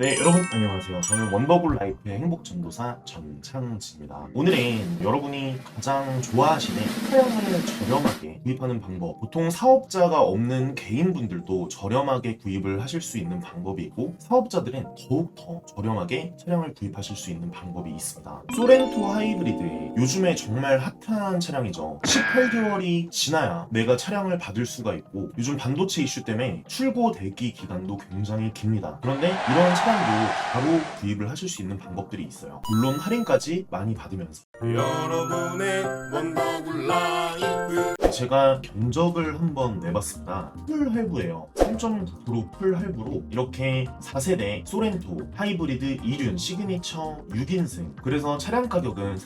네, 여러분 안녕하세요. 저는 원더골 라이프의 행복전도사 전창지입니다. 오늘은 여러분이 가장 좋아하시는 차량을 저렴하게 구입하는 방법. 보통 사업자가 없는 개인분들도 저렴하게 구입을 하실 수 있는 방법이 있고 사업자들은 더욱 더 저렴하게 차량을 구입하실 수 있는 방법이 있습니다. 소렌토 하이브리드 요즘에 정말 핫한 차량이죠. 18개월이 지나야 내가 차량을 받을 수가 있고 요즘 반도체 이슈 때문에 출고 대기 기간도 굉장히 깁니다. 그런데 이런 차량도 바로 구입을 하실 수 있는 방법들이 있어요. 물론 할인까지 많이 받으면서 여러분의 원더굴 라이프 제가 견적을 한번 내봤습니다. 풀 할부예요. 3.9%풀 할부로 이렇게 4세대 소렌토 하이브리드 2륜 시그니처 6인승 그래서 차량 가격은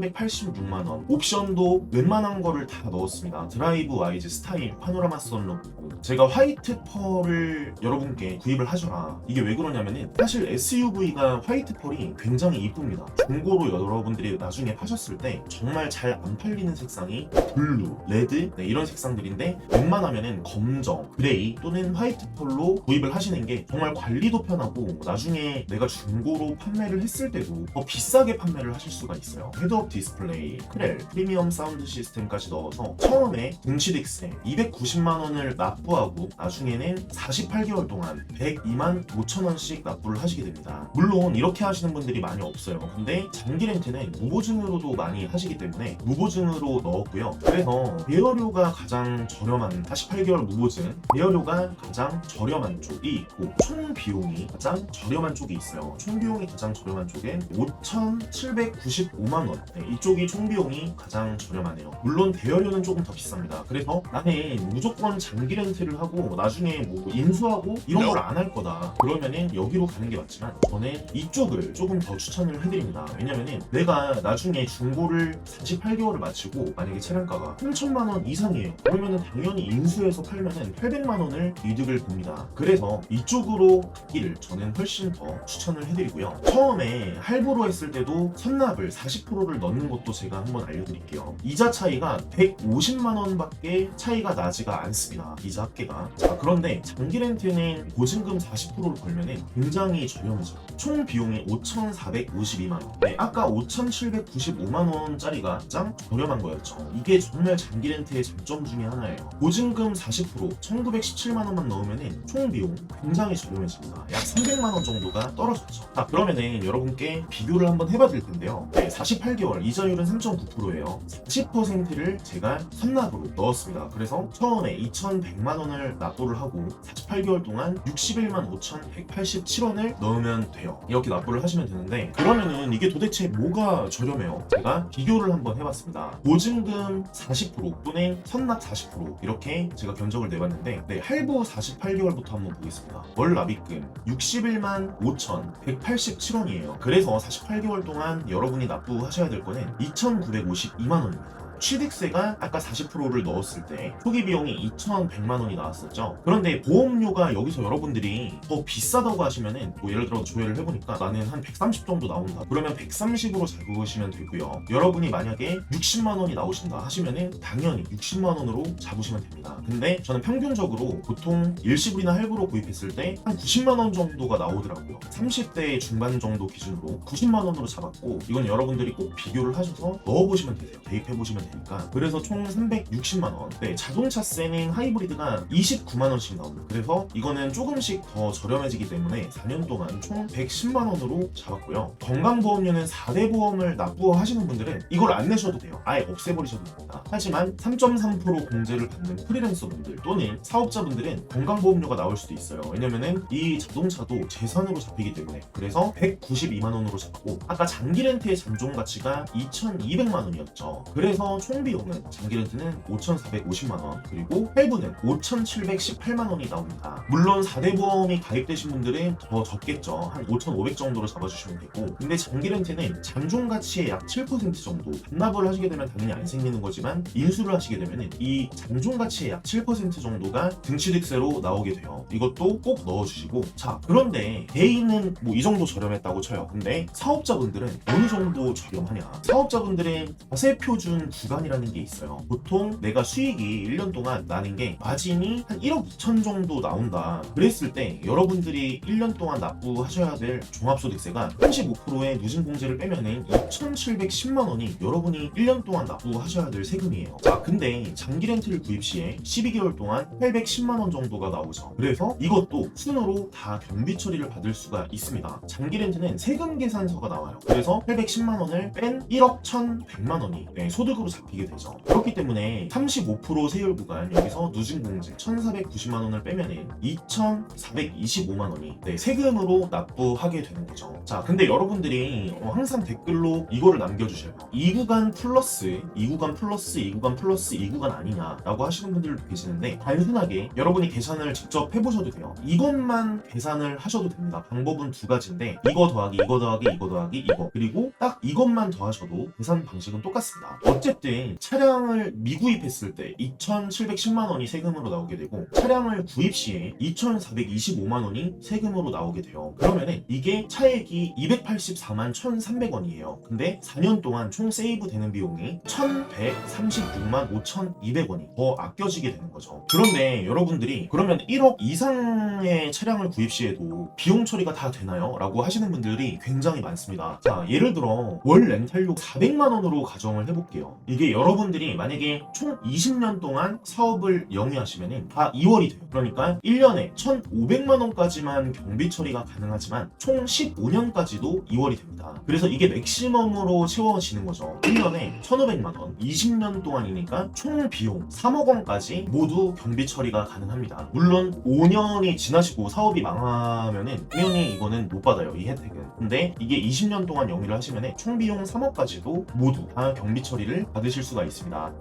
4,386만원 옵션도 웬만한 거를 다 넣었습니다. 드라이브 와이즈 스타일 파노라마 선루프 제가 화이트 펄을 여러분께 구입을 하셔라 이게 왜 그러냐면은 사실 SUV가 화이트 펄이 굉장히 이쁩니다. 중고로 여러분들이 나중에 파셨을 때 정말 잘 안 팔리는 색상이 블루, 레드 네, 이런 색상들인데 웬만하면은 검정, 그레이 또는 화이트 펄로 구입을 하시는 게 정말 관리도 편하고 나중에 내가 중고로 판매를 했을 때도 더 비싸게 판매를 하실 수가 있어요. 헤드업 디스플레이, 크렐, 프리미엄 사운드 시스템까지 넣어서 처음에 등치덱스에 290만 원을 납부하고 나중에는 48개월 동안 102만 5천 원씩 납부를 하시게 됩니다. 물론 이렇게 하시는 분들이 많이 없어요. 근데 장기 렌트는 무보증으로도 많이 하시기 때문에 무보증으로 넣었고요. 그래서 대여료가 가장 저렴한 48개월 무보증 대여료가 가장 저렴한 쪽이 있고 총 비용이 가장 저렴한 쪽이 있어요. 총 비용이 가장 저렴한 쪽엔 5,795만 원. 네, 이쪽이 총 비용이 가장 저렴하네요. 물론 대여료는 조금 더 비쌉니다. 그래서 나는 무조건 장기 렌트를 하고 나중에 뭐 인수하고 이런 걸 안 할 거다. 그러면은 여기로 가는 게 맞지만 저는 이쪽을 조금 더 추천을 해드립니다. 왜냐면은 내가 나중에 중고를 48개월을 마치고 만약에 차량가가 3천만 원 이상이에요. 그러면은 당연히 인수해서 팔면은 800만 원을 이득을 봅니다. 그래서 이쪽으로 가기를 저는 훨씬 더 추천을 해드리고요. 처음에 할부로 했을 때도 선납을 40%를 넣는 것도 제가 한번 알려드릴게요. 이자 차이가 150만 원밖에 차이가 나지가 않습니다. 이자 합계가. 자 그런데 장기 렌트는 보증금 40%를 걸면은 굉장히 저렴해져요. 총 비용이 5,452만 원. 네, 아까 5,795만 원짜리가 짱 저렴한 거였죠. 이게 정말 장기 렌트의 장점 중에 하나예요. 보증금 40% 1,917만 원만 넣으면은 총 비용 굉장히 저렴해집니다. 약 300만 원 정도가 떨어졌죠. 자 그러면은 여러분께 비교를 한번 해봐야 될 텐데요. 네, 48개월 이자율은 3.9%예요. 40%를 제가 선납으로 넣었습니다. 그래서 처음에 2,100만 원을 납부를 하고 48개월 동안 61만 5,187원을 넣으면 돼요. 이렇게 납부를 하시면 되는데 그러면은 이게 도대체 뭐가 저렴해요? 제가 비교를 한번 해봤습니다. 보증금 40% 또는 선납 40% 이렇게 제가 견적을 내봤는데 네, 할부 48개월부터 한번 보겠습니다. 월 납입금 61만 5,187원이에요. 그래서 48개월 동안 여러분이 납부하셔야 될 거는 2,952만 원입니다. 취득세가 아까 40%를 넣었을 때 초기 비용이 2,100만 원이 나왔었죠. 그런데 보험료가 여기서 여러분들이 더 비싸다고 하시면은 뭐 예를 들어 조회를 해보니까 나는 한 130 정도 나온다. 그러면 130으로 잡으시면 되고요. 여러분이 만약에 60만 원이 나오신다 하시면은 당연히 60만 원으로 잡으시면 됩니다. 근데 저는 평균적으로 보통 일시불이나 할부로 구입했을 때 한 90만 원 정도가 나오더라고요. 30대 중반 정도 기준으로 90만 원으로 잡았고 이건 여러분들이 꼭 비교를 하셔서 넣어보시면 되세요. 대입해보시면 되니까. 그래서 총 360만 원. 네, 자동차세는 하이브리드가 29만 원씩 나옵니다. 그래서 이거는 조금씩 더 저렴해지기 때문에 4년 동안 총 110만 원으로 잡았고요. 건강보험료는 4대 보험을 납부하시는 분들은 이걸 안 내셔도 돼요. 아예 없애버리셔도 됩니다. 하지만 3.3% 공제를 받는 프리랜서분들 또는 사업자분들은 건강보험료가 나올 수도 있어요. 왜냐면은 이 자동차도 재산으로 잡히기 때문에 그래서 192만 원으로 잡고 아까 장기 렌트의 잔존 가치가 2,200만 원이었죠. 그래서 총 비용은 장기 렌트는 5,450만 원 그리고 할부는 5,718만 원이 나옵니다. 물론 4대 보험이 가입되신 분들은 더 적겠죠. 한 5,500 정도로 잡아주시면 되고 근데 장기 렌트는 잔존 가치의 약 7% 정도 반납을 하시게 되면 당연히 안 생기는 거지만 인수를 하시게 되면 이 잔존 가치의 약 7% 정도가 등취득세로 나오게 돼요. 이것도 꼭 넣어주시고 자 그런데 개인은 뭐 이 정도 저렴했다고 쳐요. 근데 사업자분들은 어느 정도 저렴하냐? 사업자분들은 자세 표준 구간이라는 게 있어요. 보통 내가 수익이 1년 동안 나는 게 마진이 한 1억 2천 정도 나온다. 그랬을 때 여러분들이 1년 동안 납부하셔야 될 종합소득세가 35%의 누진공제를 빼면은 2,710만 원이 여러분이 1년 동안 납부하셔야 될 세금이에요. 자, 근데 장기 렌트를 구입 시에 12개월 동안 810만 원 정도가 나오죠. 그래서 이것도 순으로 다 경비 처리를 받을 수가 있습니다. 장기 렌트는 세금 계산서가 나와요. 그래서 810만 원을 뺀 1억 1,100만 원이 네, 소득으로 잡히게 되죠. 그렇기 때문에 35% 세율 구간 여기서 누진공제 1,490만 원을 빼면은 2,425만 원이 네, 세금으로 납부하게 되는 거죠. 자, 근데 여러분들이 어, 항상 댓글로 이거를 남겨주셔요. 이 구간 플러스, 이 구간 플러스, 이 구간 플러스, 이 구간 아니냐라고 하시는 분들도 계시는데 단순하게 여러분이 계산을 직접 해보셔도 돼요. 이것만 계산을 하셔도 됩니다. 방법은 두 가지인데 이거 더하기 이거 더하기 이거 더하기 이거 그리고 딱 이것만 더하셔도 계산 방식은 똑같습니다. 어쨌든 차량을 미구입했을 때 2,710만 원이 세금으로 나오게 되고 차량을 구입 시에 2,425만 원이 세금으로 나오게 돼요. 그러면은 이게 차액이 284만 1,300원이에요. 근데 4년 동안 총 세이브 되는 비용이 1,136만 5,200원이 더 아껴지게 되는 거죠. 그런데 여러분들이 그러면 1억 이상의 차량을 구입 시에도 비용 처리가 다 되나요? 라고 하시는 분들이 굉장히 많습니다. 자, 예를 들어 월 렌탈료 400만 원으로 가정을 해볼게요. 이게 여러분들이 만약에 총 20년 동안 사업을 영위하시면은 다 2월이 돼요. 그러니까 1년에 1,500만 원까지만 경비 처리가 가능하지만 총 15년까지도 2월이 됩니다. 그래서 이게 맥시멈으로 채워지는 거죠. 1년에 1,500만 원, 20년 동안이니까 총 비용 3억 원까지 모두 경비 처리가 가능합니다. 물론 5년이 지나시고 사업이 망하면은 당연히 이거는 못 받아요. 이 혜택은. 근데 이게 20년 동안 영위를 하시면은 총 비용 3억까지도 모두 다 경비 처리를 받으실 수가 있습니다.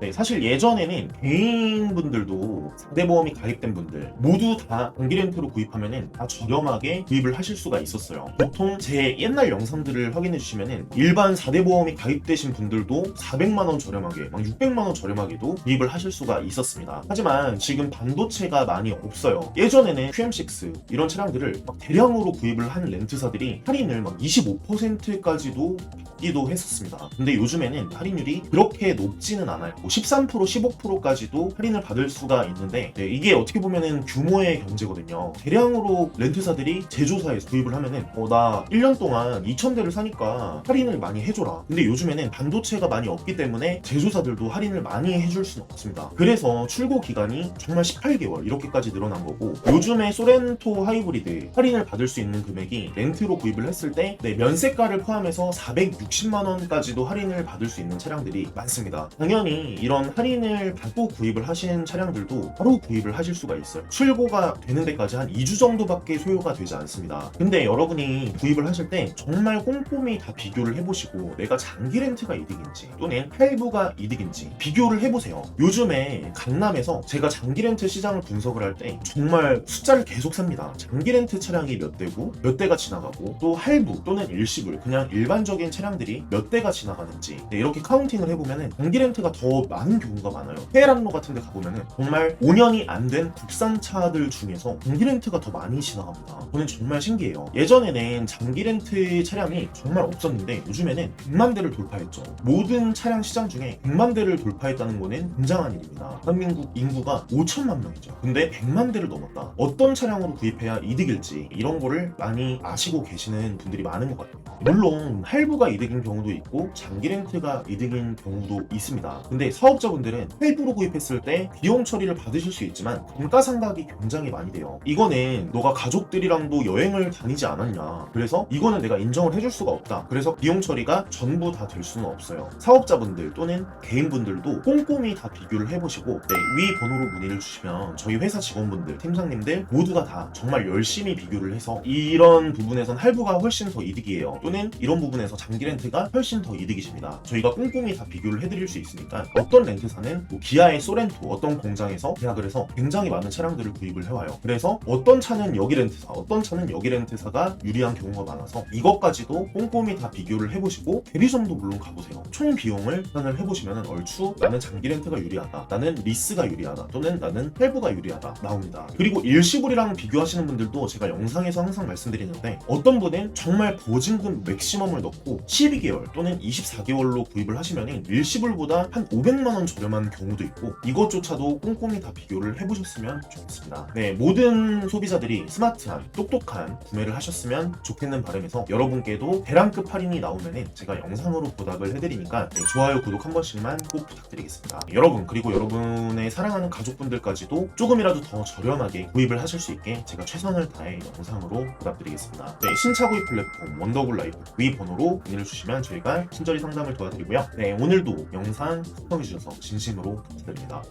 네, 사실 예전에는 개인분들도 4대 보험이 가입된 분들 모두 다 장기 렌트로 구입하면은 다 저렴하게 구입을 하실 수가 있었어요. 보통 제 옛날 영상들을 확인해 주시면은 일반 4대 보험이 가입되신 분들도 400만 원 저렴하게, 막 600만 원 저렴하게도 구입을 하실 수가 있었습니다. 하지만 지금 반도체가 많이 없어요. 예전에는 QM6 이런 차량들을 막 대량으로 구입을 한 렌트사들이 할인을 막 25%까지도 받기도 했었습니다. 근데 요즘에는 할인율이 그렇게 높지는 않아요. 뭐 13%, 15%까지도 할인을 받을 수가 있는데 네, 이게 어떻게 보면은 규모의 경제거든요. 대량으로 렌트사들이 제조사에서 구입을 하면은 어, 나 1년 동안 2,000대를 사니까 할인을 많이 해줘라. 근데 요즘에는 반도체가 많이 없기 때문에 제조사들도 할인을 많이 해줄 수는 없습니다. 그래서 출고 기간이 정말 18개월 이렇게까지 늘어난 거고 요즘에 소렌토 하이브리드 할인을 받을 수 있는 금액이 렌트로 구입을 했을 때 네, 면세가를 포함해서 460만 원까지도 할인을 받을 수 있는 차량들이 많습니다. 당연히 이런 할인을 받고 구입을 하신 차량들도 바로 구입을 하실 수가 있어요. 출고가 되는 데까지 한 2주 정도밖에 소요가 되지 않습니다. 근데 여러분이 구입을 하실 때 정말 꼼꼼히 다 비교를 해보시고 내가 장기 렌트가 이득인지 또는 할부가 이득인지 비교를 해보세요. 요즘에 강남에서 제가 장기 렌트 시장을 분석을 할 때 정말 숫자를 계속 삽니다. 장기 렌트 차량이 몇 대고 몇 대가 지나가고 또 할부 또는 일시불 그냥 일반적인 차량들 이 몇 대가 지나가는지 네, 이렇게 카운팅을 해보면은 장기 렌트가 더 많은 경우가 많아요. 페란로 같은 데 가보면은 정말 5년이 안 된 국산 차들 중에서 장기 렌트가 더 많이 지나갑니다. 저는 정말 신기해요. 예전에는 장기 렌트 차량이 정말 없었는데 요즘에는 100만 대를 돌파했죠. 모든 차량 시장 중에 100만 대를 돌파했다는 거는 굉장한 일입니다. 대한민국 인구가 5천만 명이죠. 근데 100만 대를 넘었다. 어떤 차량으로 구입해야 이득일지 이런 거를 많이 아시고 계시는 분들이 많은 것 같아요. 물론 할부가 이득 인 경우도 있고 장기 렌트가 이득인 경우도 있습니다. 근데 사업자분들은 할부로 구입했을 때 비용 처리를 받으실 수 있지만 감가상각이 굉장히 많이 돼요. 이거는 너가 가족들이랑도 여행을 다니지 않았냐. 그래서 이거는 내가 인정을 해줄 수가 없다. 그래서 비용 처리가 전부 다 될 수는 없어요. 사업자분들 또는 개인분들도 꼼꼼히 다 비교를 해보시고 네, 위 번호로 문의를 주시면 저희 회사 직원분들, 팀장님들 모두가 다 정말 열심히 비교를 해서 이런 부분에선 할부가 훨씬 더 이득이에요. 또는 이런 부분에서 장기 렌트 가 훨씬 더 이득이십니다. 저희가 꼼꼼히 다 비교를 해드릴 수 있으니까 어떤 렌트사는 뭐 기아의 소렌토 어떤 공장에서 계약을 해서 굉장히 많은 차량들을 구입을 해와요. 그래서 어떤 차는 여기 렌트사, 어떤 차는 여기 렌트사가 유리한 경우가 많아서 이것까지도 꼼꼼히 다 비교를 해보시고 대리점도 물론 가보세요. 총 비용을 계산을 해보시면 얼추 나는 장기 렌트가 유리하다, 나는 리스가 유리하다, 또는 나는 할부가 유리하다 나옵니다. 그리고 일시불이랑 비교하시는 분들도 제가 영상에서 항상 말씀드리는데 어떤 분은 정말 보증금 맥시멈을 넣고 12개월 또는 24개월로 구입을 하시면 일시불보다 한 500만 원 저렴한 경우도 있고 이것조차도 꼼꼼히 다 비교를 해보셨으면 좋겠습니다. 네, 모든 소비자들이 스마트한 똑똑한 구매를 하셨으면 좋겠는 바람에서 여러분께도 대량급 할인이 나오면은 제가 영상으로 보답을 해드리니까 네, 좋아요, 구독 한 번씩만 꼭 부탁드리겠습니다. 여러분 그리고 여러분의 사랑하는 가족분들까지도 조금이라도 더 저렴하게 구입을 하실 수 있게 제가 최선을 다해 영상으로 보답드리겠습니다. 네, 신차 구입 플랫폼 원더굴 라이브 위 번호로 문의를 주시면 저희가 친절히 상담을 도와드리고요. 네, 오늘도 영상 시청해주셔서 진심으로 감사드립니다.